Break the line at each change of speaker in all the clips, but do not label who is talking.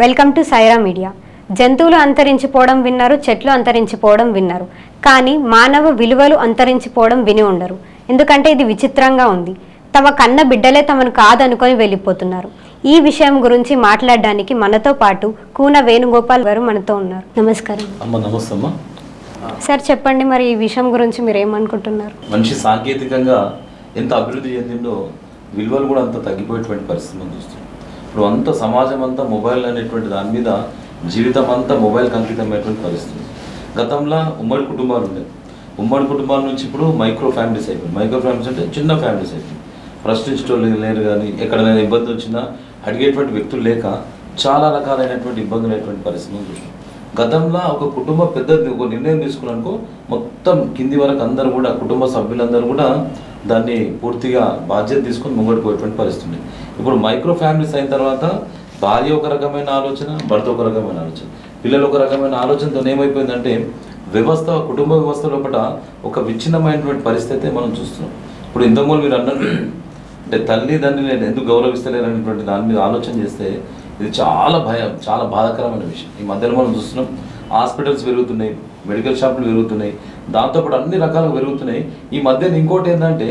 Welcome to Sye Raa media. జంతువులు అంతరించిపోవడం విన్నారు చెట్లు అంతరించిపోవడం విన్నారు. కానీ మానవ విలువలు అంతరించిపోవడం విని ఉండరు. ఎందుకంటే ఇది విచిత్రంగా ఉంది. తమ కన్న బిడ్డలే తమను కాదనుకొని వెళ్ళిపోతున్నారు. ఈ విషయం గురించి మాట్లాడడానికి మనతో పాటు కూన వేణుగోపాల్ గారు మనతో ఉన్నారు. నమస్కారం.
అమ్మ
సార్ చెప్పండి మరి ఈ విషయం గురించి మీరు ఏమనుకుంటున్నారు?
మనిషి సాంకేతికంగా ఎంత అభివృద్ధి చెందిందో విలువలు కూడా అంత తగ్గిపోయేటువంటి పరిస్థితి మనం చూస్తున్నాం. ఇప్పుడు అంత సమాజం అంతా మొబైల్ అనేటువంటి దాని మీద జీవితం అంతా మొబైల్ అంకితమైనటువంటి పరిస్థితి. గతంలో ఉమ్మడి కుటుంబాలు ఉండేవి. ఉమ్మడి కుటుంబాల నుంచి ఇప్పుడు మైక్రో ఫ్యామిలీస్ అయిపోయింది మైక్రో ఫ్యామిలీస్ అంటే చిన్న ఫ్యామిలీస్ అయిపోయింది ప్రశ్నించడం లేరు కానీ ఎక్కడైనా ఇబ్బంది వచ్చినా అడిగేటువంటి వ్యక్తులు లేక చాలా రకాలైనటువంటి ఇబ్బందులు అయినటువంటి పరిస్థితి చూసినాం గతంలో ఒక కుటుంబ పెద్ద ఒక నిర్ణయం తీసుకున్నానుకో మొత్తం కింది వరకు అందరూ కూడా కుటుంబ సభ్యులందరూ కూడా దాన్ని పూర్తిగా బాధ్యత తీసుకొని ముంగడిపోయేటువంటి పరిస్థితి ఇప్పుడు మైక్రో ఫ్యామిలీస్ అయిన తర్వాత భార్య ఒక రకమైన ఆలోచన భర్త ఒక రకమైన ఆలోచన. పిల్లలు ఒక రకమైన ఆలోచనతో ఏమైపోయిందంటే వ్యవస్థ కుటుంబ వ్యవస్థ లోపల ఒక విచ్ఛిన్నమైనటువంటి పరిస్థితి మనం చూస్తున్నాం. ఇప్పుడు ఇంతకుముందు మీరు అన్నట్టు అంటే తల్లిదండ్రులు నేను ఎందుకు గౌరవిస్తలేననేటువంటి దాని మీద ఆలోచన చేస్తే ఇది చాలా భయం చాలా బాధాకరమైన విషయం. ఈ మధ్యలో మనం చూస్తున్నాం హాస్పిటల్స్ పెరుగుతున్నాయి మెడికల్ షాపులు పెరుగుతున్నాయి దాంతోపాటు అన్ని రకాలు పెరుగుతున్నాయి. ఈ మధ్యన ఇంకోటి ఏంటంటే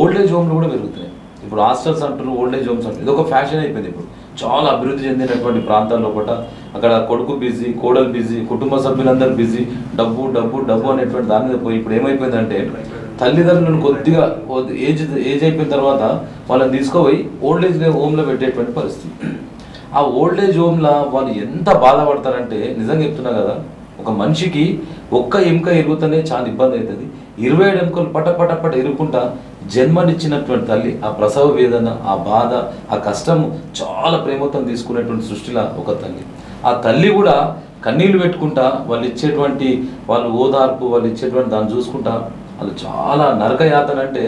ఓల్డేజ్ హోమ్లు కూడా పెరుగుతున్నాయి. ఇప్పుడు హాస్టల్స్ అంటారు ఓల్డ్ ఏజ్ హోమ్స్ అంటారు ఇది ఒక ఫ్యాషన్ అయిపోయింది ఇప్పుడు. చాలా అభివృద్ధి చెందినటువంటి ప్రాంతాల్లో కూడా అక్కడ కొడుకు బిజీ కోడలు బిజీ కుటుంబ సభ్యులందరూ బిజీ డబ్బు డబ్బు డబ్బు అనేటువంటి దాని మీద పోయి ఇప్పుడు ఏమైపోయిందంటే తల్లిదండ్రులను కొద్దిగా ఏజ్ ఏజ్ అయిపోయిన తర్వాత వాళ్ళని తీసుకుపోయి ఓల్డ్ ఏజ్ హోమ్లో పెట్టేటువంటి పరిస్థితి. ఆ ఓల్డ్ ఏజ్ హోమ్లో వాళ్ళు ఎంత బాధపడతారంటే నిజంగా చెప్తున్నా కదా ఒక మనిషికి ఒక్క ఎముక ఎరుగుతూనే చాలా ఇబ్బంది అవుతుంది. ఇరవై ఏడు ఎముకలు పట పట పట ఇరుక్కుంటా జన్మనిచ్చినటువంటి తల్లి ఆ ప్రసవ వేదన ఆ బాధ ఆ కష్టం చాలా ప్రేమతో తీసుకునేటువంటి సృష్టిలా ఒక తల్లి. ఆ తల్లి కూడా కన్నీళ్ళు పెట్టుకుంటా వాళ్ళు ఇచ్చేటువంటి వాళ్ళు ఓదార్పు వాళ్ళు ఇచ్చేటువంటి దాన్ని చూసుకుంటా వాళ్ళు చాలా నరక యాతన అంటే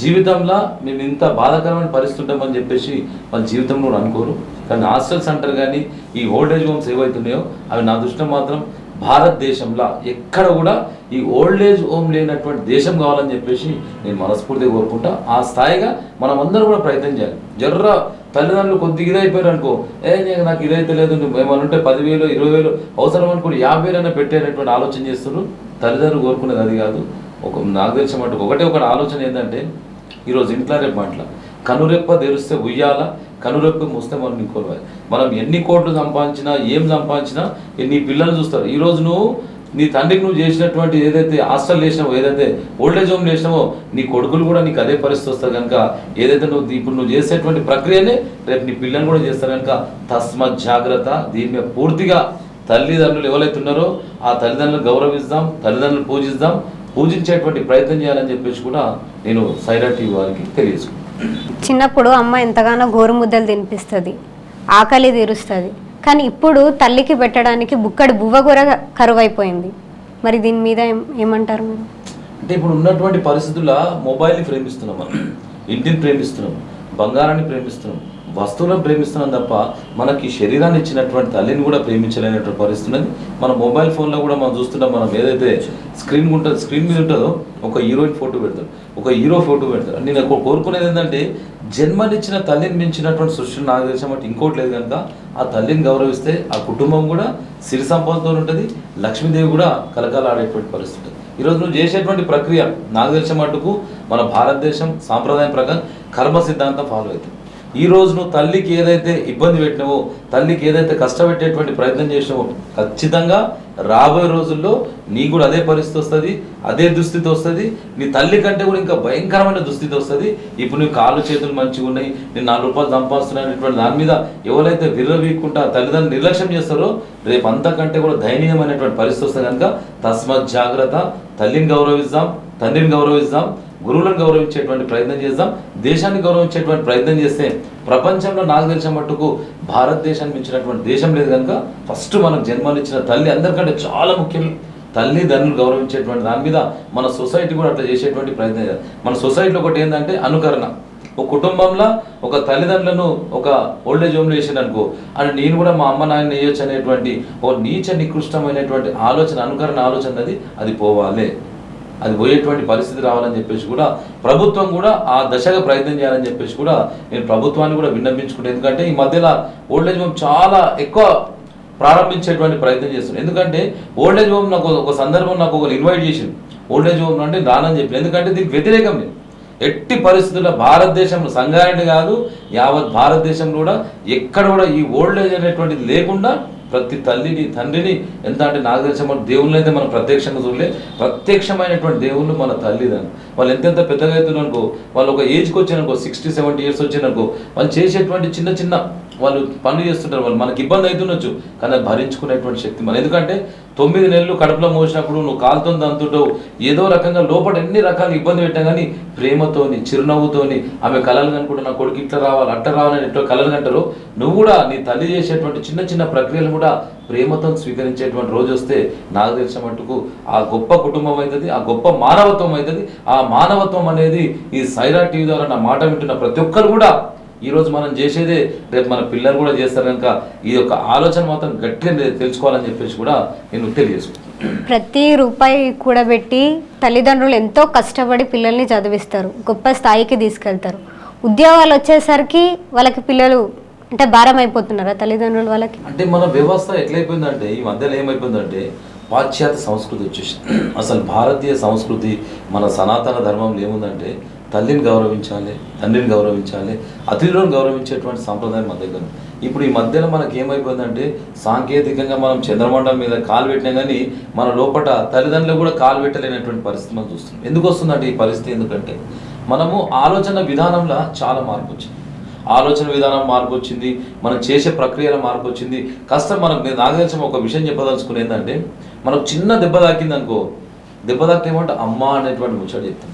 జీవితంలో మేము ఇంత బాధాకరమైన పరిస్థితి ఉంటామని చెప్పేసి వాళ్ళ జీవితంలో అనుకోరు కానీ హాస్టల్స్ అంటారు కానీ ఈ ఓల్డేజ్ హోమ్స్ ఏవైతున్నాయో అవి నా దృష్టిలో మాత్రం భారతదేశంలో ఎక్కడ కూడా ఈ ఓల్డ్ ఏజ్ హోమ్ లేనటువంటి దేశం కావాలని చెప్పేసి నేను మనస్ఫూర్తిగా కోరుకుంటా. ఆ స్థాయిగా మనం అందరూ కూడా ప్రయత్నం చేయాలి. జర్ర తల్లిదండ్రులు కొద్దిగా ఇదైపోయారు అనుకో ఏ నేను నాకు ఇదైతే లేదు నువ్వు ఉంటే పదివేలు ఇరవై వేలు అవసరం అనుకుని యాభై వేలైనా పెట్టేటటువంటి ఆలోచన చేస్తున్నారు తల్లిదండ్రులు కోరుకునేది అది కాదు. ఒక నాకు తెలిసిన మటుకు ఒకటే ఒకటి ఆలోచన ఏంటంటే ఈరోజు ఇంట్లో రేపు మాటల కనురెప్ప తెరిస్తే ఉయ్యాల కనురెప్పి మూస్తే మనం ఇంకోవాలి మనం ఎన్ని కోట్లు సంపాదించినా ఏం సంపాదించినా నీ పిల్లలు చూస్తారు. ఈరోజు నువ్వు నీ తండ్రికి నువ్వు చేసినటువంటి ఏదైతే హాస్టల్ చేసినావో ఏదైతే ఓల్డేజ్ హోమ్ చేసినావో నీ కొడుకులు కూడా నీకు అదే పరిస్థితి వస్తుంది కనుక ఏదైతే నువ్వు ఇప్పుడు నువ్వు చేసేటువంటి ప్రక్రియనే రేపు నీ పిల్లలు కూడా చేస్తారు కనుక తస్మత్ జాగ్రత్త దీని మీద పూర్తిగా తల్లిదండ్రులు ఎవరైతే ఉన్నారో ఆ తల్లిదండ్రులను గౌరవిస్తాం తల్లిదండ్రులు పూజిస్తాం పూజించేటువంటి ప్రయత్నం చేయాలని చెప్పేసి కూడా నేను సైరా టీవీ వారికి తెలియజేసుకున్నాను
చిన్నప్పుడు అమ్మ ఎంతగానో గోరుముద్దలు తినిపిస్తుంది. ఆకలి తీరుస్తుంది. కానీ ఇప్పుడు తల్లికి పెట్టడానికి బుక్కడి బువ్వ కూడా కరువైపోయింది. మరి దీని మీద ఏమంటారు మీరు?
అంటే ఇప్పుడు ఉన్నటువంటి పరిస్థితుల్లో మొబైల్ని ప్రేమిస్తున్నాం మనం. ఇంటిని ప్రేమిస్తున్నాం. బంగారాన్ని ప్రేమిస్తున్నాం. వస్తువులను ప్రేమిస్తున్నాం తప్ప మనకి శరీరాన్ని ఇచ్చినటువంటి తల్లిని కూడా ప్రేమించలేనటువంటి పరిస్థితి ఉన్నది. మన మొబైల్ ఫోన్లో కూడా మనం చూస్తుంటాం మనం ఏదైతే స్క్రీన్ ఉంటుంది స్క్రీన్ మీద ఉంటుందో ఒక హీరోయిన్ ఫోటో పెడతారు ఒక హీరో ఫోటో పెడతారు. నేను కోరుకునేది ఏంటంటే జన్మనిచ్చిన తల్లిని మించినటువంటి సృష్టిని నాకు తెలిసిన మటు ఇంకోటి లేదు కనుక ఆ తల్లిని గౌరవిస్తే ఆ కుటుంబం కూడా సిరి సంపదతో ఉంటుంది లక్ష్మీదేవి కూడా కలకాలాడేటువంటి పరిస్థితి ఉంటుంది. ఈరోజు నువ్వు చేసేటువంటి ప్రక్రియ నాకు తెలిసిన మటుకు మన భారతదేశం సాంప్రదాయం ప్రకారం కర్మ సిద్ధాంతం ఫాలో అవుతుంది. ఈ రోజు నువ్వు తల్లికి ఏదైతే ఇబ్బంది పెట్టినావో తల్లికి ఏదైతే కష్టపెట్టేటువంటి ప్రయత్నం చేసినావో ఖచ్చితంగా రాబోయే రోజుల్లో నీ కూడా అదే పరిస్థితి వస్తుంది అదే దుస్థితి వస్తుంది. నీ తల్లి కంటే కూడా ఇంకా భయంకరమైన దుస్థితి వస్తుంది. ఇప్పుడు నీ కాళ్ళు చేతులు మంచిగా ఉన్నాయి నేను నాలుగు రూపాయలు సంపాదిస్తున్నానటువంటి దాని మీద ఎవరైతే విర్రవీక్కుంటా తల్లిదండ్రులు నిర్లక్ష్యం చేస్తారో రేపు అంతకంటే కూడా దయనీయమైనటువంటి పరిస్థితి వస్తుంది కనుక తస్మత్ జాగ్రత్త. తల్లిని గౌరవిస్తాం తండ్రిని గౌరవిస్తాం గురువులను గౌరవించేటువంటి ప్రయత్నం చేద్దాం. దేశాన్ని గౌరవించేటువంటి ప్రయత్నం చేస్తే ప్రపంచంలో నాకు తెలిసిన మట్టుకు భారతదేశాన్ని మించినటువంటి దేశం లేదు కనుక ఫస్ట్ మనకు జన్మనిచ్చిన తల్లి అందరికంటే చాలా ముఖ్యం. తల్లి తండ్రులు గౌరవించేటువంటి దాని మీద మన సొసైటీ కూడా అట్లా చేసేటువంటి ప్రయత్నం చేయాలి మన సొసైటీలో ఒకటి ఏంటంటే అనుకరణ. ఒక కుటుంబంలో ఒక తల్లిదండ్రులను ఒక ఓల్డేజ్ హోమ్లో వేసాను అనుకో అని నేను కూడా మా అమ్మ నాయన వేయొచ్చు అనేటువంటి ఒక నీచ నికృష్టమైనటువంటి ఆలోచన అనుకరణ ఆలోచన అది అది పోవాలి. అది పోయేటువంటి పరిస్థితి రావాలని చెప్పేసి కూడా ప్రభుత్వం కూడా ఆ దశగా ప్రయత్నం చేయాలని చెప్పేసి కూడా నేను ప్రభుత్వాన్ని కూడా విన్నపించుకుంటాను ఎందుకంటే ఈ మధ్యలో ఓల్డేజ్ హోమ్ చాలా ఎక్కువ ప్రారంభించేటువంటి ప్రయత్నం చేస్తున్నాను ఎందుకంటే ఓల్డేజ్ హోమ్ నాకు ఒక సందర్భం నాకు ఒకరు ఇన్వైట్ చేసింది ఓల్డేజ్ హోమ్ అంటే రానని చెప్పి ఎందుకంటే దీనికి వ్యతిరేకం నేను ఎట్టి పరిస్థితుల్లో భారతదేశంలో సంగారెడ్డి కాదు యావత్ భారతదేశంలో కూడా ఎక్కడ కూడా ఈ ఓల్డేజ్ అనేటువంటిది లేకుండా ప్రతి తల్లిని తండ్రిని ఎంత అంటే నాకు తెలిసిన మన దేవుళ్ళని అయితే మనం ప్రత్యక్షంగా చూడలే. ప్రత్యక్షమైనటువంటి దేవుళ్ళు మన తల్లిదండ్రులు. వాళ్ళు ఎంతెంత పెద్దగా అవుతున్నారనుకో వాళ్ళు ఒక ఏజ్కి వచ్చారనుకో సిక్స్టీ సెవెంటీ ఇయర్స్ వచ్చారనుకో వాళ్ళు చేసేటువంటి చిన్న చిన్న వాళ్ళు పనులు చేస్తుంటారు. వాళ్ళు మనకి ఇబ్బంది అవుతుండొచ్చు కానీ భరించుకునేటువంటి శక్తి మన ఎందుకంటే తొమ్మిది నెలలు కడుపులో మోసినప్పుడు నువ్వు కాలుతో దంతుంటావు. ఏదో రకంగా లోపల ఎన్ని రకాల ఇబ్బంది పెట్టా కానీ ప్రేమతోని చిరునవ్వుతోని ఆమె కళలు కనుకుంటా నా కొడుకు ఇట్లా రావాలి అట్లా రావాలని ఎట్లా కళలు కంటారు నువ్వు కూడా నీ తల్లి చేసేటువంటి చిన్న చిన్న ప్రక్రియలు కూడా ప్రేమతో స్వీకరించేటువంటి రోజు వస్తే నాకు తెలిసిన మట్టుకు ఆ గొప్ప కుటుంబం అవుతుంది ఆ గొప్ప మానవత్వం అవుతుంది. ఆ మానవత్వం అనేది ఈ సైరా టీవీ ద్వారా నా మాట వింటున్న ప్రతి ఒక్కరు కూడా ఈ రోజు మనం చేసేదే రేపు మన పిల్లలు కూడా చేస్తారు కనుక ఈ యొక్క ఆలోచన మాత్రం గట్టిగా తెలుసుకోవాలని చెప్పేసి కూడా నేను తెలియజేసుకుంటాను
ప్రతి రూపాయి కూడబెట్టి తల్లిదండ్రులు ఎంతో కష్టపడి పిల్లల్ని చదివిస్తారు గొప్ప స్థాయికి తీసుకెళ్తారు. ఉద్యోగాలు వచ్చేసరికి వాళ్ళకి పిల్లలు అంటే భారం అయిపోతున్నారా తల్లిదండ్రులు వాళ్ళకి?
అంటే మన వ్యవస్థ ఎట్లయిపోయిందంటే ఈ మధ్యలో ఏమైపోయిందంటే పాశ్చాత్య సంస్కృతి వచ్చేసింది. అసలు భారతీయ సంస్కృతి మన సనాతన ధర్మంలో ఏముందంటే తల్లిని గౌరవించాలి తండ్రిని గౌరవించాలి అతిథులను గౌరవించేటువంటి సాంప్రదాయం మన దగ్గర ఇప్పుడు ఈ మధ్యలో మనకి ఏమైపోయిందంటే సాంకేతికంగా మనం చంద్రమండలం మీద కాలు పెట్టినా కానీ మన లోపల తల్లిదండ్రులు కూడా కాలు పెట్టలేనటువంటి పరిస్థితి మనం చూస్తున్నాం. ఎందుకు వస్తుందంటే ఈ పరిస్థితి ఎందుకంటే మనము ఆలోచన విధానంలో చాలా మార్పు వచ్చింది. ఆలోచన విధానం మార్పు వచ్చింది మనం చేసే ప్రక్రియలో మార్పు వచ్చింది. కష్టం మనం నేను నాకు ఒక విషయం చెప్పదలుచుకుని ఏంటంటే మనకు చిన్న దెబ్బ తాకింది అనుకో దెబ్బ తాకితే ఏమంటే అమ్మ అనేటువంటి ముచ్చట చెప్తాం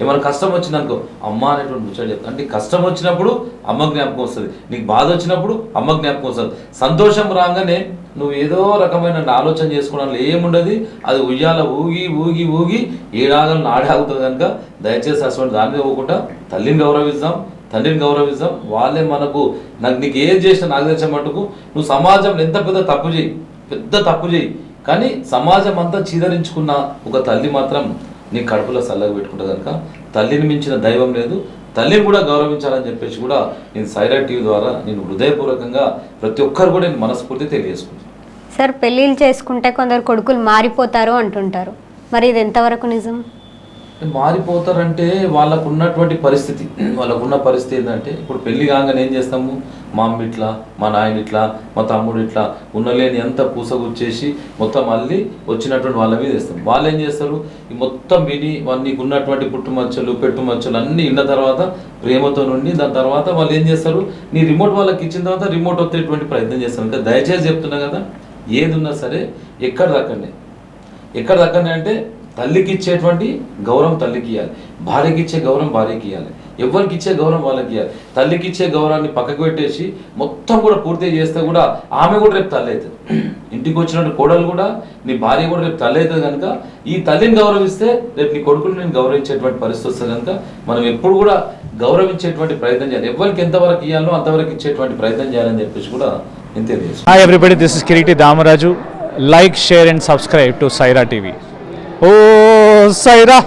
ఏమైనా కష్టం వచ్చిందనుకో అమ్మ అనేటువంటి ముచ్చట చెప్తాను అంటే కష్టం వచ్చినప్పుడు అమ్మ జ్ఞాపకం వస్తుంది. నీకు బాధ వచ్చినప్పుడు అమ్మ జ్ఞాపకం వస్తుంది. సంతోషం రాగానే నువ్వు ఏదో రకమైన ఆలోచన చేసుకోవడంలో ఏముండదు? అది ఉయ్యాల ఊగి ఊగి ఊగి ఏడాగలను ఆడే ఆగుతుంది కనుక దయచేసి అటువంటి దాని మీద పోకుండా తల్లిని గౌరవిద్దాం తండ్రిని గౌరవిద్దాం. వాళ్ళే మనకు నాకు నీకు ఏం చేసినా నాకు తెలిసిన మటుకు నువ్వు సమాజంలో ఎంత పెద్ద తప్పు చేయి పెద్ద తప్పు చేయి. కానీ సమాజం అంతా చీదరించుకున్న ఒక తల్లి మాత్రం నీ కడుపులో చల్లగా పెట్టుకుంటా కనుక తల్లిని మించిన దైవం లేదు. తల్లిని కూడా గౌరవించాలని చెప్పేసి కూడా నేను సైరా టీవీ ద్వారా నేను హృదయపూర్వకంగా ప్రతి ఒక్కరు కూడా నేను మనస్ఫూర్తి తెలియజేసుకుంటాను
సార్ పెళ్ళిళ్ళు చేసుకుంటే కొందరు కొడుకులు మారిపోతారు అంటుంటారు. మరి ఇది ఎంతవరకు నిజం?
మారిపోతారంటే వాళ్ళకు ఉన్నటువంటి పరిస్థితి. వాళ్ళకున్న పరిస్థితి ఏంటంటే ఇప్పుడు పెళ్ళి కాగానే ఏం చేస్తాము? మా అమ్మ ఇట్లా మా నాయన ఇట్లా మా తమ్ముడు ఇట్లా ఉన్నలేని ఎంత పూసగుచ్చేసి మొత్తం మళ్ళీ వచ్చినటువంటి వాళ్ళ మీద వేస్తాం. వాళ్ళు ఏం చేస్తారు? ఈ మొత్తం విని వాళ్ళు నీకు ఉన్నటువంటి పుట్టుమచ్చలు పెట్టుమచ్చలు అన్నీ ఇన్న తర్వాత ప్రేమతో నుండి దాని తర్వాత వాళ్ళు ఏం చేస్తారు? నీ రిమోట్ వాళ్ళకి ఇచ్చిన తర్వాత రిమోట్ వచ్చేటువంటి ప్రయత్నం చేస్తారు. అంటే దయచేసి చెప్తున్నా కదా ఏది ఉన్నా సరే ఎక్కడ దక్కండి ఎక్కడ దక్కండి అంటే తల్లికి ఇచ్చేటువంటి గౌరవం తల్లికి ఇవ్వాలి భార్యకి ఇచ్చే గౌరవం భార్యకి ఇవ్వాలి ఎవరికి ఇచ్చే గౌరవం వాళ్ళకి ఇవ్వాలి తల్లికి ఇచ్చే గౌరవాన్ని పక్కకు పెట్టేసి మొత్తం కూడా పూర్తి చేస్తే కూడా ఆమె కూడా రేపు తల్లి అవుతుంది ఇంటికి వచ్చినట్టు కోడలు కూడా నీ భార్య కూడా రేపు తల్లి అవుతుంది కనుక ఈ తల్లిని గౌరవిస్తే రేపు నీ కొడుకుని నేను గౌరవించేటువంటి పరిస్థితి వస్తుంది కనుక మనం ఎప్పుడు కూడా గౌరవించేటువంటి ప్రయత్నం చేయాలి. ఎవరికి ఎంతవరకు ఇవ్వాలో అంతవరకు ఇచ్చేటువంటి ప్రయత్నం చేయాలని చెప్పేసి కూడా నేను తెలియజేస్తాను
this everybody, this is Kiriti Damaraju. Like, share to Saira TV oh Sye Raa